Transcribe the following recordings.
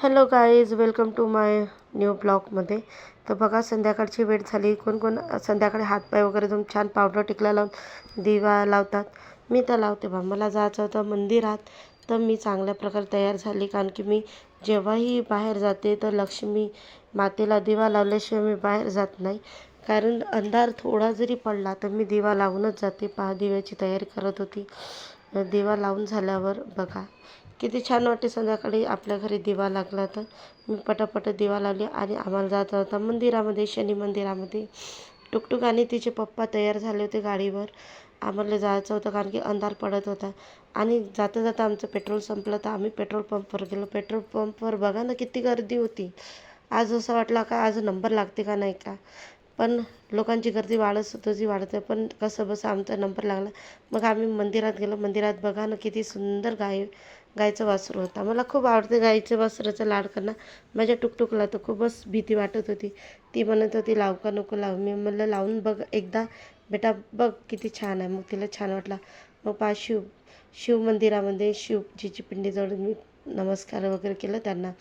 Hello guys welcome to my new ब्लॉगमध्ये तर बघा संध्याकाळची वेळ झाली. कोण कोण संध्याकाळी हातपाय वगैरे धुवून छान पावडर टिकला लावून दिवा लावतात. मी तर लावते बा. मला जायचं होतं मंदिरात. तर मी चांगल्या प्रकारे तयार झाली. कारण की मी जेव्हाही बाहेर जाते तर लक्ष्मी मातेला दिवा लावल्याशिवाय मी बाहेर जात नाही. कारण अंधार थोडा जरी पडला तर मी दिवा लावूनच जाते. पहा दिव्याची तयारी करत होती. दिवा लावून झाल्यावर बघा. किती छान वाटते संध्याकाळी आपल्या घरी दिवा लागला तर. मी पटापट दिवा लावली आणि आम्हाला जायचं होता मंदिरामध्ये शनी मंदिरामध्ये टुकटुक आणि तिचे पप्पा तयार झाले होते गाडीवर. आम्हाला जायचं होतं कारण की अंधार पडत होता. आणि जाता जाता आमचं पेट्रोल संपलं तर आम्ही पेट्रोल पंपवर गेलो. पेट्रोल पंपवर बघा ना किती गर्दी होती. आज असं वाटलं का आज नंबर लागते का नाही का? पण लोकांची गर्दी वाढत होती वाढत. आहे पण कसं बसं आमचा नंबर लागला. मग आम्ही मंदिरात गेलो. मंदिरात बघा ना किती सुंदर गाय गायचं वासरू होता. मला खूप आवडते गाईचं वासराचं लाड करणं. माझ्या टुकटुकला तर खूपच भीती वाटत होती. ती म्हणत होती लाव का नको लाव. मी म्हणलं लावून बघ एकदा. बेटा बघ किती छान आहे. मग तिला छान वाटला. मग पा शिव शिव मंदिरामध्ये शिवजीची पिंडीजवळ मी नमस्कार वगैरे केलं. त्यांना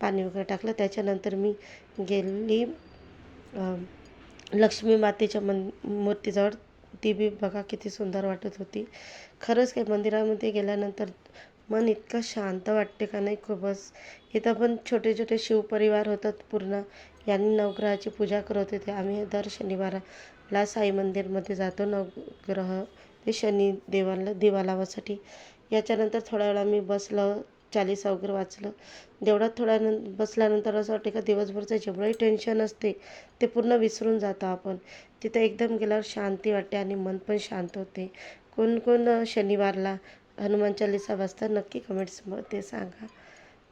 पाणी वगैरे टाकलं. त्याच्यानंतर मी गेली लक्ष्मी मातेच्या मन मूर्तीजवळ ती बी बघा किती सुंदर वाटत होती. खरंच काय मंदिरामध्ये गेल्यानंतर मन इतकं शांत वाटते का नाही खूपच. इथं पण छोटे छोटे शिवपरिवार होतात पूर्ण. यांनी नवग्रहाची पूजा करत होते. आम्ही दर शनिवाराला साई मंदिरमध्ये जातो नवग्रह ते शनी देवाला दिवा लावासाठी याच्यानंतर थोड्या वेळा मी बसलं. चालीसा वगैरे वाचलं. देवळात थोड्या न बसल्यानंतर असं वाटते का दिवसभरचं जेवढंही टेन्शन असते ते पूर्ण विसरून जातो आपण. तिथं एकदम गेल्यावर शांती वाटते आणि मन पण शांत होते. कोण कोण शनिवारला हनुमान चालीसा वाचता नक्की कमेंट्समध्ये सांगा.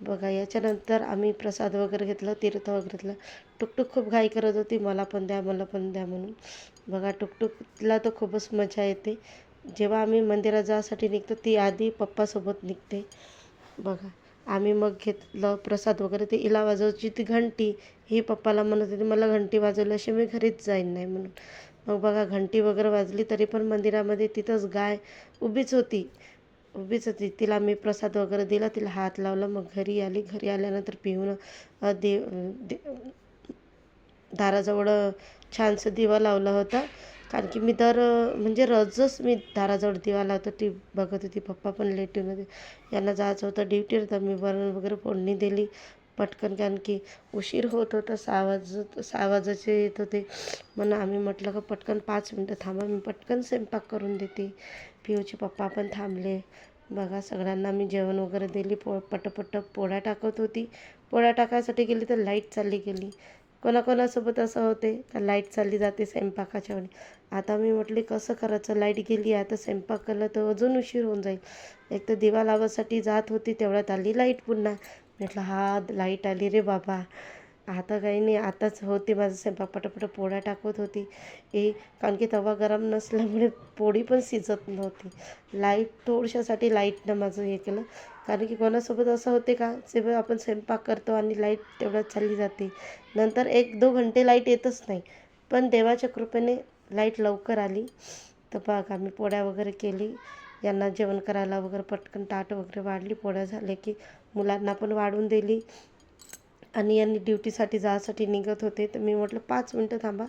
बघा याच्यानंतर आम्ही प्रसाद वगैरे घेतलं तीर्थ वगैरे घेतलं. टुकटुक खूप घाई करत होती. मला पण द्या मला पण द्या म्हणून. बघा टुकटुकला तर खूपच मजा येते. जेव्हा आम्ही मंदिरात जासाठी निघतो ती आधी पप्पासोबत निघते. बघा आम्ही मग घेतलं प्रसाद वगैरे ते इला वाजवची ती घंटी ही पप्पाला म्हणत होती मला घंटी वाजवल्याशिवाय मी घरीच जाईन नाही म्हणून. मग बघा घंटी वगैरे वाजली तरी पण मंदिरामध्ये तिथंच गाय उभीच होती. उभीच होती. तिला मी प्रसाद वगैरे दिला तिला हात लावला मग घरी आली. घरी आल्यानंतर पिऊन दे दाराजवळ छानसं दिवा लावला होता. कारण की मी दर म्हणजे रोजच मी दाराजवळ दिवा लावतो ती बघत होती. पप्पा पण लेट येऊन यांना जायचं होतं ड्युटीवर तर मी वरण वगैरे फोडणी दिली. पटकन कारण की उशीर होत होता सहा वाजत सहा वाजाचे येत होते. म्हणून आम्ही म्हटलं का पटकन पाच मिनटं थांबा मी पटकन स्वयंपाक करून देते. पिऊचे पप्पा पण थांबले. बघा सगळ्यांना मी जेवण वगैरे दिली. पो पटपट पोळ्या टाकत होती. पोळ्या टाकायसाठी गेली तर लाइट चालली गेली. कोणाकोणासोबत असं होते? तर लाइट चालली जाते स्वयंपाकाच्या वेळी. आता मी म्हटली कसं करायचं? लाइट गेली आता स्वयंपाक केलं तर अजून उशीर होऊन जाईल. एक तर दिवा लावासाठी जात होती तेवढ्यात आली लाइट पुन्हा. म्हटलं हा लाइट आली रे बाबा. आता काही नाही आताच होती माझं स्वयंपाक पटापट पोळ्या टाकत होती. ए कारण की तवा गरम नसल्यामुळे पोळी पण शिजत नव्हती. लाइट थोडशासाठी लाईटनं माझं हे केलं. कारण की कोणासोबत असं होते का जेव्हा आपण स्वयंपाक करतो आणि लाइट तेवढ्यात चालली जाते. नंतर एक दो घंटे लाइट येतच नाही. पण देवाच्या कृपेने लाइट लवकर आली. तर बघ आम्ही पोळ्या वगैरे केली. यांना जेवण करायला वगैरे पटकन ताट वगैरे वाढली. पोळ्या झाले की मुलांना पण वाढून दिली. आणि यांनी ड्युटीसाठी जायसाठी निघत होते. तर मी म्हटलं पाच मिनटं थांबा.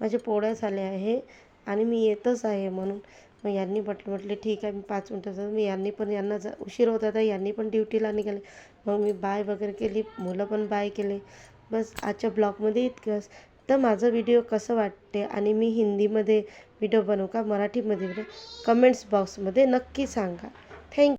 माझ्या पोळ्या झाल्या आहे आणि मी येतच आहे म्हणून मग यांनी म्हटलं म्हटले ठीक आहे मी पाच मिनटं जाऊ मी यांनी पण यांना जा उशीर होता तर यांनी पण ड्युटीला निघाले. मग मी बाय वगैरे केली. मुलं पण बाय केले. बस आजच्या ब्लॉगमध्ये इतकंच. तर माझं व्हिडिओ कसं वाटते आणि मी हिंदीमध्ये व्हिडिओ बनवू का मराठीमध्ये? कमेंट्स बॉक्समध्ये नक्की सांगा. थँक्यू